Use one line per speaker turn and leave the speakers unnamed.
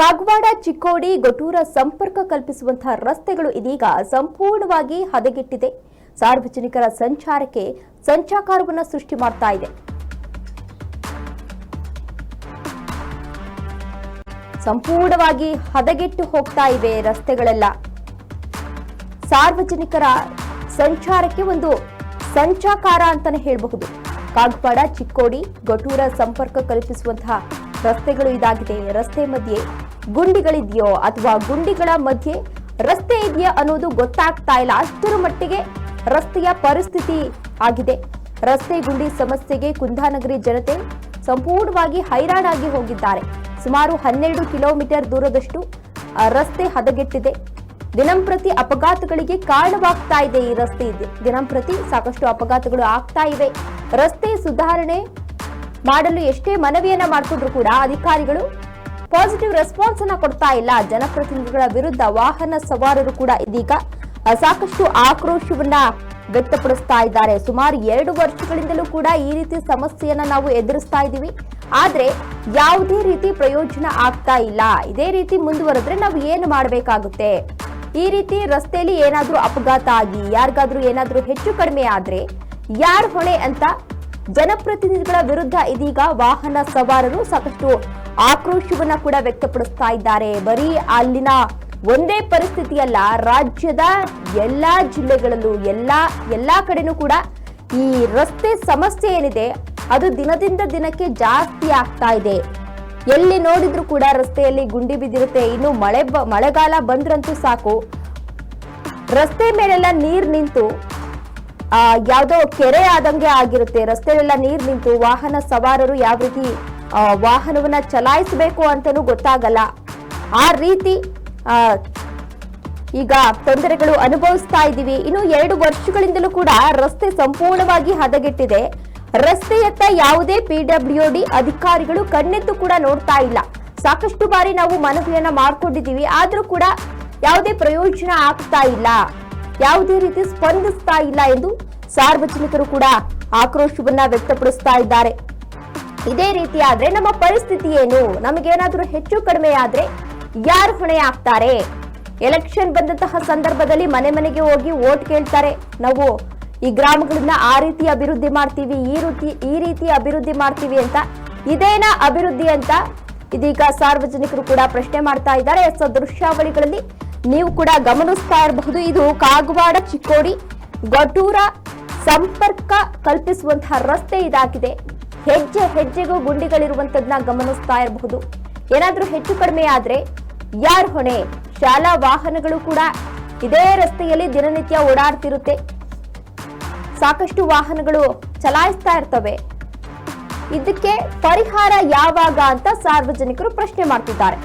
ಕಾಗವಾಡ, ಚಿಕ್ಕೋಡಿ, ಗೊಟೂರ ಸಂಪರ್ಕ ಕಲ್ಪಿಸುವಂತಹ ರಸ್ತೆಗಳು ಇದೀಗ ಸಂಪೂರ್ಣವಾಗಿ ಹದಗೆಟ್ಟಿದೆ. ಸಾರ್ವಜನಿಕರ ಸಂಚಾರಕ್ಕೆ ಸಂಚಾಕಾರವನ್ನು ಸೃಷ್ಟಿ ಮಾಡ್ತಾ ಇದೆ. ಸಂಪೂರ್ಣವಾಗಿ ಹದಗೆಟ್ಟು ಹೋಗ್ತಾ ಇವೆ ರಸ್ತೆಗಳೆಲ್ಲ. ಸಾರ್ವಜನಿಕರ ಸಂಚಾರಕ್ಕೆ ಒಂದು ಸಂಚಾಕಾರ ಅಂತಾನೆ ಹೇಳಬಹುದು. ಕಾಗವಾಡ, ಚಿಕ್ಕೋಡಿ, ಗೊಟೂರ ಸಂಪರ್ಕ ಕಲ್ಪಿಸುವಂತಹ ರಸ್ತೆಗಳು ಇದಾಗಿದೆ. ರಸ್ತೆ ಮಧ್ಯೆ ಗುಂಡಿಗಳಿದೆಯೋ ಅಥವಾ ಗುಂಡಿಗಳ ಮಧ್ಯೆ ರಸ್ತೆ ಇದೆಯಾ ಅನ್ನೋದು ಗೊತ್ತಾಗ್ತಾ ಇಲ್ಲ. ಅಷ್ಟರ ಮಟ್ಟಿಗೆ ರಸ್ತೆಯ ಪರಿಸ್ಥಿತಿ ಆಗಿದೆ. ರಸ್ತೆ ಗುಂಡಿ ಸಮಸ್ಯೆಗೆ ಕುಂದಾನಗರಿ ಜನತೆ ಸಂಪೂರ್ಣವಾಗಿ ಹೈರಾಣಾಗಿ ಹೋಗಿದ್ದಾರೆ. ಸುಮಾರು ಹನ್ನೆರಡು ಕಿಲೋಮೀಟರ್ ದೂರದಷ್ಟು ರಸ್ತೆ ಹದಗೆಟ್ಟಿದೆ. ದಿನಂಪ್ರತಿ ಅಪಘಾತಗಳಿಗೆ ಕಾರಣವಾಗ್ತಾ ಇದೆ ಈ ರಸ್ತೆ ಇದೆ. ದಿನಂಪ್ರತಿ ಸಾಕಷ್ಟು ಅಪಘಾತಗಳು ಆಗ್ತಾ ಇವೆ. ರಸ್ತೆ ಸುಧಾರಣೆ ಮಾಡಲು ಎಷ್ಟೇ ಮನವಿಯನ್ನ ಮಾಡಿಕೊಂಡ್ರು ಕೂಡ ಅಧಿಕಾರಿಗಳು ಪಾಸಿಟಿವ್ ರೆಸ್ಪಾನ್ಸ್ ಅನ್ನ ಕೊಡ್ತಾ ಇಲ್ಲ. ಜನಪ್ರತಿನಿಧಿಗಳ ವಿರುದ್ಧ ವಾಹನ ಸವಾರರು ಕೂಡ ಇದೀಗ ಸಾಕಷ್ಟು ಆಕ್ರೋಶವನ್ನ ವ್ಯಕ್ತಪಡಿಸ್ತಾ ಇದ್ದಾರೆ. ಸುಮಾರು ಎರಡು ವರ್ಷಗಳಿಂದಲೂ ಕೂಡ ಈ ರೀತಿ ಸಮಸ್ಯೆಯನ್ನ ನಾವು ಎದುರಿಸ್ತಾ ಇದ್ದೀವಿ. ಆದ್ರೆ ಯಾವುದೇ ರೀತಿ ಪ್ರಯೋಜನ ಆಗ್ತಾ ಇಲ್ಲ. ಇದೇ ರೀತಿ ಮುಂದುವರೆದ್ರೆ ನಾವು ಏನು ಮಾಡಬೇಕಾಗುತ್ತೆ? ಈ ರೀತಿ ರಸ್ತೆಯಲ್ಲಿ ಏನಾದ್ರೂ ಅಪಘಾತ ಆಗಿ, ಯಾರಿಗಾದ್ರೂ ಏನಾದ್ರೂ ಹೆಚ್ಚು ಕಡಿಮೆ ಆದ್ರೆ ಯಾರ ಹೊಣೆ ಅಂತ ಜನಪ್ರತಿನಿಧಿಗಳ ವಿರುದ್ಧ ಇದೀಗ ವಾಹನ ಸವಾರರು ಸಾಕಷ್ಟು ಆಕ್ರೋಶವನ್ನ ಕೂಡ ವ್ಯಕ್ತಪಡಿಸ್ತಾ ಇದ್ದಾರೆ. ಬರೀ ಅಲ್ಲಿನ ಒಂದೇ ಪರಿಸ್ಥಿತಿಯಲ್ಲ ರಾಜ್ಯದ ಎಲ್ಲಾ ಜಿಲ್ಲೆಗಳಲ್ಲೂ ಎಲ್ಲಾ ಎಲ್ಲಾ ಕಡೆನೂ ಕೂಡ ಈ ರಸ್ತೆ ಸಮಸ್ಯೆ ಏನಿದೆ ಅದು ದಿನದಿಂದ ದಿನಕ್ಕೆ ಜಾಸ್ತಿ ಆಗ್ತಾ ಇದೆ. ಎಲ್ಲಿ ನೋಡಿದ್ರು ಕೂಡ ರಸ್ತೆಯಲ್ಲಿ ಗುಂಡಿ ಬಿದ್ದಿರುತ್ತೆ. ಇನ್ನು ಮಳೆ ಮಳೆಗಾಲ ಬಂದ್ರಂತೂ ಸಾಕು. ರಸ್ತೆ ಮೇಲೆಲ್ಲ ನೀರ್ ನಿಂತು ಆ, ಯಾವ್ದೋ ಕೆರೆ ಆದಂಗೆ ಆಗಿರುತ್ತೆ. ರಸ್ತೆಲೆಲ್ಲ ನೀರ್ ನಿಂತು ವಾಹನ ಸವಾರರು ಯಾವ ರೀತಿ ವಾಹನವನ್ನ ಚಲಾಯಿಸಬೇಕು ಅಂತಲೂ ಗೊತ್ತಾಗಲ್ಲ. ಆ ರೀತಿ ಈಗ ತೊಂದರೆಗಳು ಅನುಭವಿಸ್ತಾ ಇದ್ದೀವಿ. ಇನ್ನು ಎರಡು ವರ್ಷಗಳಿಂದಲೂ ಕೂಡ ರಸ್ತೆ ಸಂಪೂರ್ಣವಾಗಿ ಹದಗೆಟ್ಟಿದೆ. ರಸ್ತೆಯತ್ತ ಯಾವುದೇ ಪಿಡಬ್ಲ್ಯೂಡಿ ಅಧಿಕಾರಿಗಳು ಕಣ್ಣೆತ್ತು ಕೂಡ ನೋಡ್ತಾ ಇಲ್ಲ. ಸಾಕಷ್ಟು ಬಾರಿ ನಾವು ಮನವಿಯನ್ನ ಮಾಡ್ಕೊಂಡಿದ್ದೀವಿ. ಆದ್ರೂ ಕೂಡ ಯಾವುದೇ ಪ್ರಯೋಜನ ಆಗ್ತಾ ಇಲ್ಲ. ಯಾವುದೇ ರೀತಿ ಸ್ಪಂದಿಸ್ತಾ ಇಲ್ಲ ಎಂದು ಸಾರ್ವಜನಿಕರು ಕೂಡ ಆಕ್ರೋಶವನ್ನ ವ್ಯಕ್ತಪಡಿಸ್ತಾ ಇದ್ದಾರೆ. ಇದೇ ರೀತಿ ಆದ್ರೆ ನಮ್ಮ ಪರಿಸ್ಥಿತಿ ಏನು? ನಮಗೇನಾದ್ರೂ ಹೆಚ್ಚು ಕಡಿಮೆ ಆದ್ರೆ ಯಾರು ಹೊಣೆ ಆಗ್ತಾರೆ? ಎಲೆಕ್ಷನ್ ಬಂದಂತಹ ಸಂದರ್ಭದಲ್ಲಿ ಮನೆ ಮನೆಗೆ ಹೋಗಿ ವೋಟ್ ಕೇಳ್ತಾರೆ. ನಾವು ಈ ಗ್ರಾಮಗಳನ್ನ ಆ ರೀತಿ ಅಭಿವೃದ್ಧಿ ಮಾಡ್ತೀವಿ, ಈ ರೀತಿ ಈ ರೀತಿ ಅಭಿವೃದ್ಧಿ ಮಾಡ್ತೀವಿ ಅಂತ ಇದೇನ ಅಭಿವೃದ್ಧಿ ಅಂತ ಇದೀಗ ಸಾರ್ವಜನಿಕರು ಕೂಡ ಪ್ರಶ್ನೆ ಮಾಡ್ತಾ ಇದ್ದಾರೆ. ಸೊ ದೃಶ್ಯಾವಳಿಗಳಲ್ಲಿ ನೀವು ಕೂಡ ಗಮನಿಸ್ತಾ ಇರಬಹುದು. ಇದು ಕಾಗವಾಡ, ಚಿಕ್ಕೋಡಿ, ಗಟೂರ ಸಂಪರ್ಕ ಕಲ್ಪಿಸುವಂತಹ ರಸ್ತೆ ಇದಾಗಿದೆ. ಹೆಜ್ಜೆ ಹೆಜ್ಜೆಗೂ ಗುಂಡಿಗಳಿರುವಂತದ್ನ ಗಮನಿಸ್ತಾ ಇರಬಹುದು. ಏನಾದ್ರೂ ಹೆಚ್ಚು ಕಡಿಮೆ ಆದ್ರೆ ಯಾರ್ ಹೊಣೆ? ಶಾಲಾ ವಾಹನಗಳು ಕೂಡ ಇದೇ ರಸ್ತೆಯಲ್ಲಿ ದಿನನಿತ್ಯ ಓಡಾಡ್ತಿರುತ್ತೆ. ಸಾಕಷ್ಟು ವಾಹನಗಳು ಚಲಾಯಿಸ್ತಾ ಇರ್ತವೆ. ಇದಕ್ಕೆ ಪರಿಹಾರ ಯಾವಾಗ ಅಂತ ಸಾರ್ವಜನಿಕರು ಪ್ರಶ್ನೆ ಮಾಡ್ತಿದ್ದಾರೆ.